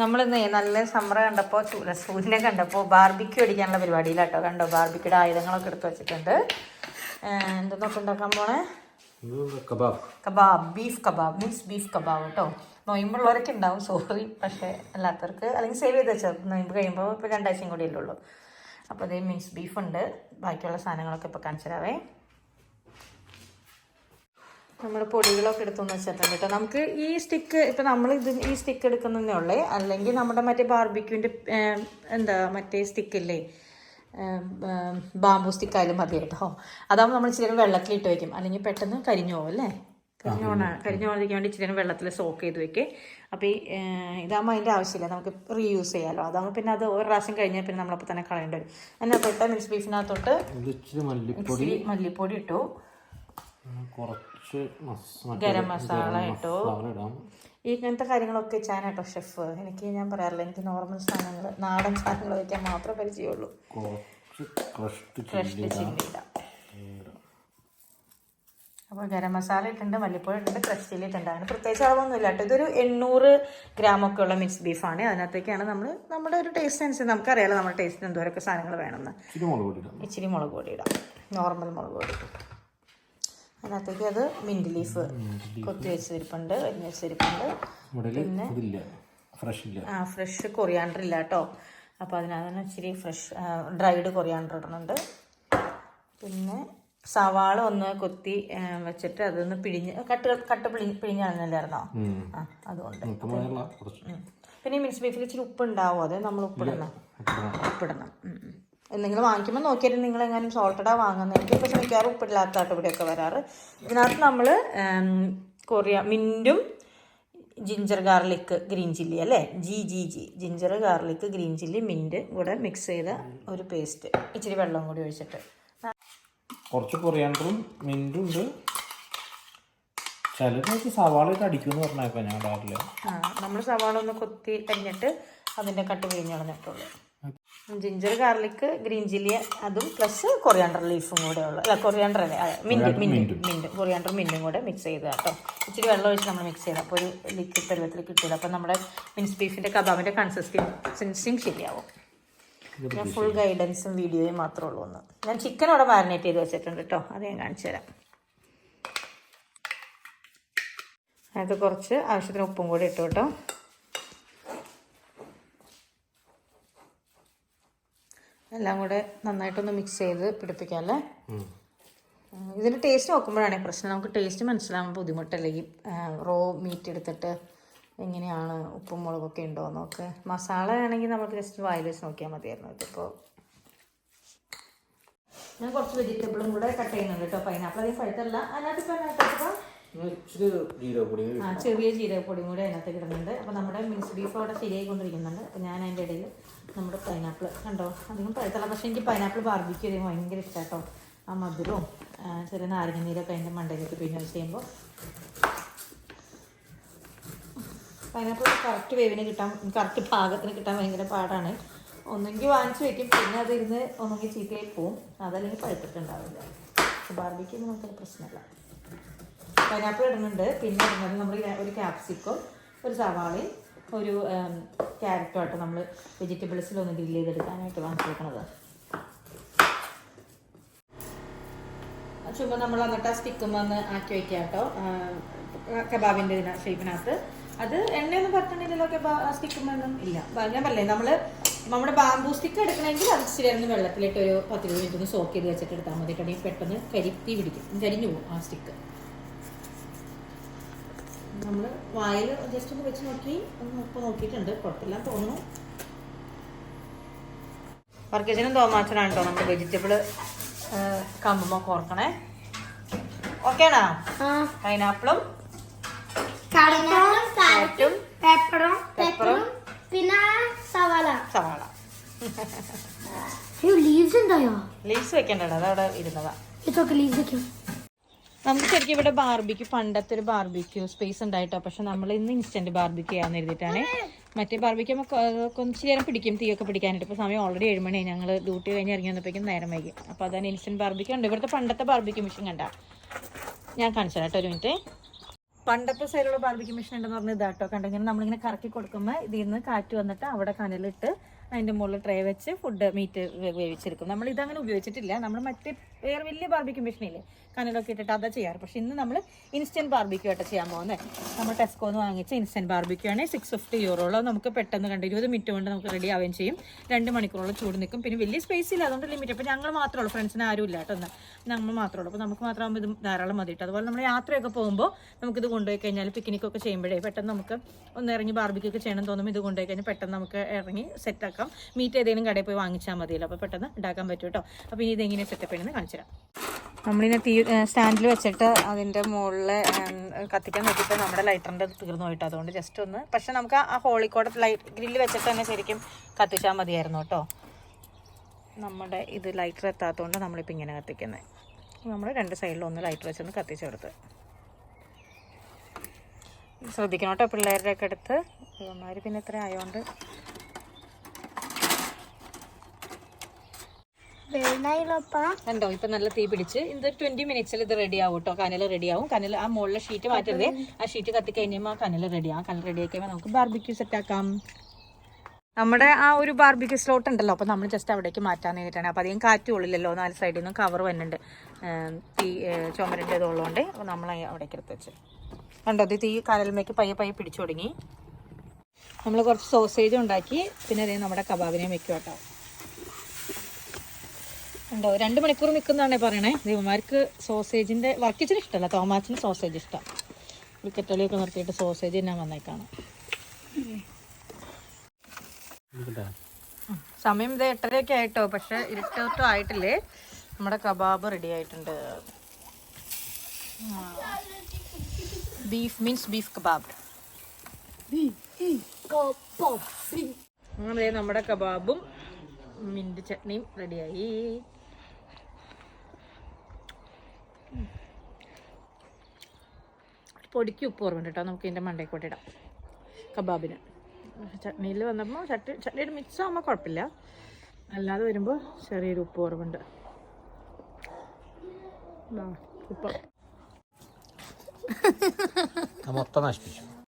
നമ്മളിന്ന് നല്ല സമ്മർ കണ്ടപ്പോൾ സൂര്യനെ കണ്ടപ്പോൾ ബാർബിക്യൂ അടിക്കാനുള്ള പരിപാടിയിലാട്ടോ. കണ്ടോ? ബാർബിക്യുടെ ആയുധങ്ങളൊക്കെ എടുത്ത് വെച്ചിട്ടുണ്ട്. എന്തെന്നൊക്കെ ഉണ്ടാക്കാൻ പോണേ? Kebab. Kebab. Beef kebab. Means beef kebab കേട്ടോ നോയമ്പുള്ളവരൊക്കെ ഉണ്ടാവും സോറി പക്ഷേ അല്ലാത്തവർക്ക് അല്ലെങ്കിൽ സേവ് ചെയ്ത് വെച്ചാൽ നോയമ്പ് കഴിയുമ്പോൾ ഇപ്പോൾ രണ്ടാഴ്ചയും കൂടിയല്ലേ ഉള്ളൂ. അപ്പോൾ അതേ മീൻസ് ബീഫുണ്ട് ബാക്കിയുള്ള സാധനങ്ങളൊക്കെ ഇപ്പോൾ കാണിച്ചു തരാവേ. നമ്മൾ പൊടികളൊക്കെ എടുത്തെന്ന് വെച്ചിട്ടുണ്ട് കേട്ടോ. നമുക്ക് ഈ സ്റ്റിക്ക് ഇപ്പം നമ്മൾ ഇത് ഈ സ്റ്റിക്ക് എടുക്കുന്നതേ ഉള്ളേ. അല്ലെങ്കിൽ നമ്മുടെ മറ്റേ ബാർബിക്യൂവിന്റെ എന്താ മറ്റേ സ്റ്റിക്കില്ലേ ബാമ്പു സ്റ്റിക്കായാലും മതി കേട്ടോ. അതാകുമ്പോൾ നമ്മൾ ഇച്ചിരി വെള്ളത്തിൽ ഇട്ട് വയ്ക്കും അല്ലെങ്കിൽ പെട്ടെന്ന് കരിഞ്ഞു പോകും അല്ലേ? കരിഞ്ഞു പോകണ കരിഞ്ഞു പോകാതിരിക്കാൻ വേണ്ടി ഇച്ചിരി വെള്ളത്തിൽ സോക്ക് ചെയ്ത് വെക്കേ. അപ്പോൾ ഈ ഇതാകുമ്പോൾ അതിന്റെ ആവശ്യമില്ല. നമുക്ക് റീയൂസ് ചെയ്യാമല്ലോ അതാകുമ്പോൾ പിന്നെ അത് ഒരു പ്രാവശ്യം കഴിഞ്ഞാൽ പിന്നെ നമ്മളപ്പോൾ തന്നെ കളയേണ്ടി വരും. എന്നാൽ തൊട്ട് മിക്സ് ബീഫിനകത്തോട്ട് മല്ലിപ്പൊടി. മല്ലിപ്പൊടി ഇട്ടു. കുറച്ച് മറ്റേ ഗരം മസാല ഇട്ടു. ഇങ്ങനത്തെ കാര്യങ്ങളൊക്കെ വെച്ചാനാട്ടോ ഷെഫ് എനിക്ക് ഞാൻ പറയാറില്ല. എനിക്ക് നോർമൽ സാധനങ്ങൾ നാടൻ സാധനങ്ങൾ വയ്ക്കാൻ മാത്രമേ പരിചയമുള്ളൂ. കുറച്ച് ക്രഷ്ഡ് ഫ്രഷ് ചില്ലി ഇടാം. അപ്പോൾ ഗരം മസാല ഇട്ടുണ്ട് മല്ലിപ്പൊടി ഇട്ടുണ്ട് ക്രഷ് ചില്ലി ഇട്ടുണ്ട് അതിന് പ്രത്യേകിച്ച് അളവൊന്നുമില്ല കേട്ടോ. ഇതൊരു എണ്ണൂറ് ഗ്രാമൊക്കെ ഉള്ള മിക്സ് ബീഫാണ് അതിനകത്തേക്കാണ് നമ്മൾ നമ്മുടെ ഒരു ടേസ്റ്റ് അനുസരിച്ച് നമുക്കറിയാലോ നമ്മുടെ ടേസ്റ്റിന് എന്തോരൊക്കെ സാധനങ്ങൾ വേണമെന്ന്. ഇച്ചിരി മുളക് പൊടി ഇടാം. ഇച്ചിരി മുളക് പൊടി ഇടാം. നോർമൽ മുളക് പൊടി. അതിനകത്തേക്ക് അത് മിന്റ് ലീഫ് കൊത്തി വെച്ചിരിപ്പുണ്ട് അരിഞ്ഞ് വെച്ചിരിപ്പുണ്ട്. പിന്നെ ആ ഫ്രഷ് കൊറിയാണ്ടർ ഇല്ല കേട്ടോ. അപ്പോൾ അതിനകത്ത് ഇച്ചിരി ഫ്രഷ് ഡ്രൈഡ് കൊറിയാണ്ടർ ഇടുന്നുണ്ട് പിന്നെ സവാള ഒന്ന് കൊത്തി വെച്ചിട്ട് അതൊന്ന് പിഴിഞ്ഞ് കട്ട് കട്ട് പിഴിഞ്ഞ് പിഴിഞ്ഞാണെന്നല്ലായിരുന്നോ. ആ അതുകൊണ്ട്. പിന്നെ ഈ മിക്സ് ബീഫിൽ ഇച്ചിരി ഉപ്പ് ഉണ്ടാവും അതെ നമ്മൾ ഉപ്പിടണം. ഉപ്പിടണം. നിങ്ങൾ വാങ്ങിക്കുമ്പോൾ നോക്കിയാലും നിങ്ങൾ എങ്ങാനും സോൾട്ടഡാ വാങ്ങുന്നത് എനിക്ക് പക്ഷെ മിക്കവാറും ഉപ്പിടില്ലാത്ത ഇവിടെയൊക്കെ വരാറ്. ഇതിനകത്ത് നമ്മൾ കൊറിയ മിന്റും ജിഞ്ചർ ഗാർലിക്ക് ഗ്രീൻ ചില്ലി അല്ലേ? ജി ജി G ginger garlic green chilli mint കൂടെ മിക്സ് ചെയ്ത ഒരു പേസ്റ്റ് ഇച്ചിരി വെള്ളം കൂടി ഒഴിച്ചിട്ട്. കുറച്ച് കൊറിയാണ്ടറും മിന്റും ഉണ്ട്. ചിലരൊക്കെ സവാള ഇട്ട് അടിക്കുമെന്ന് പറഞ്ഞേക്കാം ഞാൻ ഇടാറില്ല? ആ നമ്മൾ സവാള ഒന്ന് കൊത്തി കഴിഞ്ഞിട്ട് അതിന്റെ കട്ട് പിഴിഞ്ഞ് കളഞ്ഞിട്ടുള്ളൂ ജിഞ്ചർ ഗാർലിക് ഗ്രീൻ ചില്ലി അതും പ്ലസ് കൊറിയാണ്ടർ ലീഫും കൂടെ ഉള്ളു. അല്ല കൊറിയാണ്ടർ അല്ലേ mint mint mint mint coriander മിന്റും കൂടെ മിക്സ് ചെയ്ത് കേട്ടോ. ഇച്ചിരി വെള്ളം ഒഴിച്ച് നമ്മൾ മിക്സ് ചെയ്ത്. അപ്പോൾ ഒരു ലിക്വിഡ് പരുവത്തിൽ കിട്ടില്ല അപ്പോൾ നമ്മുടെ മിൻസ് ബീഫിന്റെ കബാബിന്റെ കൺസിസ്റ്റൻസിയും ശരിയാവും. ഞാൻ ഫുൾ ഗൈഡൻസും വീഡിയോയും മാത്രമേ ഉള്ളൂ ഒന്ന്. ഞാൻ ചിക്കൻ അവിടെ മാരിനേറ്റ് ചെയ്ത് വെച്ചിട്ടുണ്ട് കേട്ടോ. അത് ഞാൻ കാണിച്ചു തരാം. അതിനകത്ത് കുറച്ച് ആവശ്യത്തിന് ഉപ്പും കൂടി ഇട്ടു കേട്ടോ. എല്ലാം കൂടെ നന്നായിട്ടൊന്ന് മിക്സ് ചെയ്ത് പിടിപ്പിക്കാം അല്ലേ ഇതിന്റെ ടേസ്റ്റ് നോക്കുമ്പോഴാണ് പ്രശ്നം. നമുക്ക് ടേസ്റ്റ് മനസ്സിലാവാൻ ബുദ്ധിമുട്ടല്ലേ? ഈ റോ മീറ്റ് എടുത്തിട്ട് എങ്ങനെയാണ് ഉപ്പും മുളകൊക്കെ ഉണ്ടോ എന്നൊക്കെ മസാല ആണെങ്കിൽ നമുക്ക് ജസ്റ്റ് വായിൽ വെച്ച് നോക്കിയാൽ മതിയായിരുന്നു. ഇതിപ്പോൾ ഞാൻ കുറച്ച് വെജിറ്റബിളും കൂടെ കട്ട് ചെയ്യുന്നുണ്ട് കേട്ടോ. പൈനാപ്പിൾ അധികം പഴുത്തല്ല അതിനകത്ത് ഇപ്പോൾ ഇച്ചിരി ജീരകപ്പൊടി ആ ചെറിയ ജീരകപ്പൊടിയും കൂടി അതിനകത്ത് കിടന്നുണ്ട് അപ്പോൾ നമ്മുടെ മിക്സ് ബീഫ് അവിടെ ശരിയായി കൊണ്ടിരിക്കുന്നുണ്ട് അപ്പോൾ ഞാൻ അതിന്റെ ഇടയിൽ നമ്മുടെ പൈനാപ്പിൾ കണ്ടോ? അധികം പഴുത്തല്ല പക്ഷേ എനിക്ക് പൈനാപ്പിൾ ബാർബിക്ക് ചെയ്യുമ്പോൾ ഭയങ്കര ഇഷ്ടമാട്ടോ കേട്ടോ ആ മധുരവും ചെറിയ നാരങ്ങ നീരൊക്കെ അതിന്റെ മണ്ടയിലേക്ക് പിന്നെ വെച്ച് ചെയ്യുമ്പോൾ പൈനാപ്പിൾ കറക്റ്റ് വേവിന് കിട്ടാൻ കറക്റ്റ് പാകത്തിന് കിട്ടാൻ ഭയങ്കര പാടാണ്. ഒന്നെങ്കിൽ വാങ്ങിച്ചു വെക്കും പിന്നെ അതിരുന്ന് ഒന്നെങ്കിൽ ചീത്തയായി പോവും. അതല്ലെങ്കിൽ പഴുത്തിട്ടുണ്ടാവില്ല. ബാർബിക്കുമ്പോൾ നമുക്കത് പ്രശ്നമില്ല. പൈനാപ്പിൾ ഇടുന്നുണ്ട്. പിന്നെ ഇടുന്നത് നമ്മൾ ഒരു ക്യാപ്സിക്കോ ഒരു സവാളയും ഒരു ക്യാരറ്റും ആയിട്ട് നമ്മൾ വെജിറ്റബിൾസിലൊന്ന് ഗ്രില്ല് ചെയ്തെടുക്കാനായിട്ട് വാങ്ങിച്ചെടുക്കുന്നത് ചുമ്മാ നമ്മൾ എന്നിട്ട് ആ സ്റ്റിക്കും വന്ന് ആക്കി വയ്ക്കുക കേട്ടോ കബാബിന്റെ ഇതിന ഷേപ്പിനകത്ത് അത് എണ്ണയൊന്നും പറ്റണില്ലല്ലോ കബാ സ്റ്റിക്കും വേണം ഇല്ല. ഞാൻ പറഞ്ഞേ നമ്മൾ നമ്മുടെ ബാമ്പൂ സ്റ്റിക്ക് എടുക്കണമെങ്കിൽ അത് ഇച്ചിരി ഒന്ന് വെള്ളത്തിലിട്ട് ഒരു പത്ത് ഇരുപത് മിനിറ്റ് ഒന്ന് സോക്ക് ചെയ്ത് വെച്ചിട്ട് എടുത്താൽ മതി. കടി പെട്ടെന്ന് കരി തീ പിടിക്കും. കരിഞ്ഞു പോകും ആ സ്റ്റിക്ക് നമ്മൾ വായിൽ ജസ്റ്റ് ഒന്ന് വെച്ച് നോക്കി. ഒന്ന് ഉപ്പ് നോക്കിയിട്ടുണ്ട്. കുഴപ്പമില്ല തോന്നുന്നു. വർക്കേജനും തോമാച്ചനാണ് കേട്ടോ നമുക്ക് വെജിറ്റബിൾ കമ്പുമ്പോൾ കോർക്കണേ ഓക്കേണോ പൈനാപ്പിളും കാരറ്റും പെപ്പറും പെപ്പറും പിന്നെ സവാള. സവാള. ലീവ്സ് ഉണ്ടായോ ലീവ്സ് വെക്കേണ്ടത് അതവിടെ ഇരുന്നതാ. ഇതൊക്കെ ലീവ്സ് വെക്കും. നമുക്ക് ശരിക്കും ഇവിടെ ബാർബിക്ക് പണ്ടത്തെ ഒരു ബാർബിക്യൂ സ്പേസ് ഉണ്ടായിട്ടോ. പക്ഷെ നമ്മൾ ഇന്ന് ഇൻസ്റ്റന്റ് ബാർബിക്യൂ ചെയ്യാന്ന് എഴുതിയിട്ടാണ്. മറ്റേ ബാർബിക്യൂ കുറച്ച് നേരം പിടിക്കും തീയൊക്കെ പിടിക്കാനായിട്ട്. ഇപ്പോൾ സമയം ഓൾറെഡി ഏഴ് മണിയായി. ഞങ്ങൾ ഡ്യൂട്ടി കഴിഞ്ഞ് ഇറങ്ങി വന്നപ്പോഴേക്കും നേരം വൈകി. അപ്പോൾ അതാണ് ഇൻസ്റ്റന്റ് ബാർബിക്യൂ ഉണ്ട്. ഇവിടുത്തെ പണ്ടത്തെ ബാർബിക്യൂ മെഷീൻ കണ്ട. ഞാൻ കാണിച്ചു കേട്ടോ ഒരു മിനിറ്റ് പണ്ടത്തെ സൈഡിലുള്ള ബാർബിക്യൂ മെഷീൻ ഉണ്ടെന്ന് പറഞ്ഞ ഇതാട്ടോ. കണ്ടിങ്ങനെ നമ്മളിങ്ങനെ കറക്കി കൊടുക്കുമ്പോൾ ഇതിൽ നിന്ന് കാറ്റ് വന്നിട്ട് അവിടെ കനലിട്ട് അതിന്റെ മുകളിൽ ട്രേ വെച്ച് ഫുഡ് മീറ്റ് വേവിച്ചെടുക്കും. നമ്മൾ ഇതങ്ങനെ ഉപയോഗിച്ചിട്ടില്ല. നമ്മൾ മറ്റേ വേറെ വലിയ ബാർബിക്യൂ മെഷീനില്ലേ കനലൊക്കെ ഇട്ടിട്ട് അതാ ചെയ്യാറ്. പക്ഷെ ഇന്ന് നമ്മൾ ഇൻസ്റ്റന്റ് ബാർബിക്യൂ ആയിട്ട് ചെയ്യാൻ പോകുന്നത് നമ്മൾ ടെസ്കോന്ന് വാങ്ങിച്ച ഇൻസ്റ്റന്റ് ബാർബിക്യൂ ആണ്. സിക്സ് ഫിഫ്റ്റി യൂറോളം നമുക്ക് പെട്ടെന്ന് കണ്ട് ഇരുപത് മിനിറ്റ് കൊണ്ട് നമുക്ക് റെഡി ആവുകയും ചെയ്യും. രണ്ട് മണിക്കൂറോളം ചൂട് നിൽക്കും. പിന്നെ വലിയ സ്പേസ് ഇല്ല. അതുകൊണ്ട് ലിമിറ്റ് അപ്പോൾ ഞങ്ങൾ മാത്രമേ ഉള്ളൂ. ഫ്രണ്ട്സിന് ആരും ഇല്ല കേട്ടോ നമ്മൾ മാത്രമേ ഉള്ളൂ. അപ്പോൾ നമുക്ക് മാത്രമാകുമ്പോൾ ഇത് ധാരാളം മതി കേട്ടോ. അതുപോലെ നമ്മൾ യാത്രയൊക്കെ പോകുമ്പോൾ നമുക്കിത് കൊണ്ടുപോയി കഴിഞ്ഞാൽ പിക്നിക്കൊക്കെ ചെയ്യുമ്പോഴേ പെട്ടെന്ന് നമുക്ക് ഒന്ന് ഇറങ്ങി ബാർബിക്കൊക്കെ ചെയ്യണം തോന്നുമ്പോൾ ഇത് കൊണ്ടുപോയി കഴിഞ്ഞാൽ പെട്ടെന്ന് നമുക്ക് ഇറങ്ങി സെറ്റാക്കാം മീറ്റ് ഏതെങ്കിലും കടയിൽ പോയി വാങ്ങിച്ചാൽ മതിയല്ലോ. അപ്പോൾ പെട്ടെന്ന് ഉണ്ടാക്കാൻ പറ്റും കേട്ടോ. അപ്പോൾ ഇനി ഇതെങ്ങനെ സെറ്റപ്പ് ചെയ്യണമെന്ന് കാണിച്ചു തരാം നമ്മളിങ്ങനെ തീ സ്റ്റാൻഡിൽ വെച്ചിട്ട് അതിന്റെ മുകളിൽ കത്തിക്കാൻ നോക്കിയിട്ട് നമ്മുടെ ലൈറ്ററിന്റെ തീർന്നു പോയിട്ട് അതുകൊണ്ട് ജസ്റ്റ് ഒന്ന് പക്ഷെ നമുക്ക് ആ ഹോളിക്കോടെ ലൈറ്റ് ഗ്രില്ല് വെച്ചിട്ട് തന്നെ ശരിക്കും കത്തിച്ചാൽ മതിയായിരുന്നു കേട്ടോ. നമ്മുടെ ഇത് ലൈറ്റർ എത്താത്തതുകൊണ്ട് നമ്മളിപ്പോൾ ഇങ്ങനെ കത്തിക്കുന്നത് നമ്മൾ രണ്ട് സൈഡിലും ഒന്ന് ലൈറ്റർ വെച്ചൊന്ന് കത്തിച്ചെടുത്ത് ശ്രദ്ധിക്കണം കേട്ടോ പിള്ളേരുടെ ഒക്കെ അടുത്ത് പിന്നെ ഇത്ര ആയതുകൊണ്ട് ഉണ്ടോ ഇപ്പൊ നല്ല തീ പിടിച്ച്. ഇത് ട്വന്റി മിനിറ്റ്സിൽ ഇത് റെഡി ആവും കേട്ടോ കനൽ റെഡി ആവും. കനൽ ആ മുകളിലെ ഷീറ്റ് മാറ്റരുത്. ആ ഷീറ്റ് കത്തി കഴിയുമ്പോൾ ആ കനൽ റെഡി ആവും കനൽ റെഡി ആക്കി നമുക്ക് ബാർബിക്യൂ സെറ്റ് ആക്കാം. നമ്മുടെ ആ ഒരു ബാർബിക്യൂ സ്ലോട്ട് ഉണ്ടല്ലോ. അപ്പോൾ നമ്മൾ ജസ്റ്റ് അവിടേക്ക് മാറ്റാൻ വേണ്ടിയിട്ടാണ് അപ്പോൾ അധികം കാറ്റ് കൊള്ളില്ലല്ലോ. നാല് സൈഡിൽ നിന്നും കവർ ഏം, തീ ചുമരിന്റെ ഇതുള്ളതുകൊണ്ട് അപ്പോൾ നമ്മൾ അവിടേക്ക് എടുത്ത് വെച്ച്. കണ്ടോ അത് തീ കനലിലേക്ക് പയ്യെ പയ്യെ പിടിച്ചു തുടങ്ങി. നമ്മൾ കുറച്ച് സോസേജ് ഉണ്ടാക്കി. പിന്നെ അതേ നമ്മുടെ കബാബിനെ വെക്കും കേട്ടോ ഉണ്ടോ? രണ്ട് മണിക്കൂർ നിൽക്കുന്നതാണേ പറയണേ. ദേവന്മാർക്ക് സോസേജിന്റെ വർക്കിച്ചിന് ഇഷ്ടമല്ല തോമാച്ചിന് സോസേജ് ഇഷ്ടം. ക്രിക്കറ്റ് കളിയൊക്കെ നിർത്തിയിട്ട് സോസേജ് തന്നെ വന്നേക്കാണ് സമയം ഇത് എട്ടരയൊക്കെ ആയിട്ടോ. പക്ഷെ ഇരുട്ടോട്ടോ ആയിട്ടില്ലേ? നമ്മുടെ കബാബ് റെഡി ആയിട്ടുണ്ട്. ബീഫ് മീൻസ് ബീഫ് കബാബ് അങ്ങനെ നമ്മുടെ കബാബും മിന്റ് ചട്നിയും റെഡിയായി പൊടിക്ക് ഉപ്പ് ഓർമ്മ കേട്ടോ. നമുക്ക് ഇതിന്റെ മണ്ടയിൽ ഇടാം. കബാബിന്. ചട്നിയിൽ വന്നപ്പോൾ ചട്ടി ചട്നിയുടെ മിക്സ് ആകുമ്പോൾ കുഴപ്പമില്ല. അല്ലാതെ വരുമ്പോൾ ചെറിയൊരു ഉപ്പ് ഓർമ്മയുണ്ട്. ഉപ്പ്. മൊത്തം നശിപ്പിച്ചു.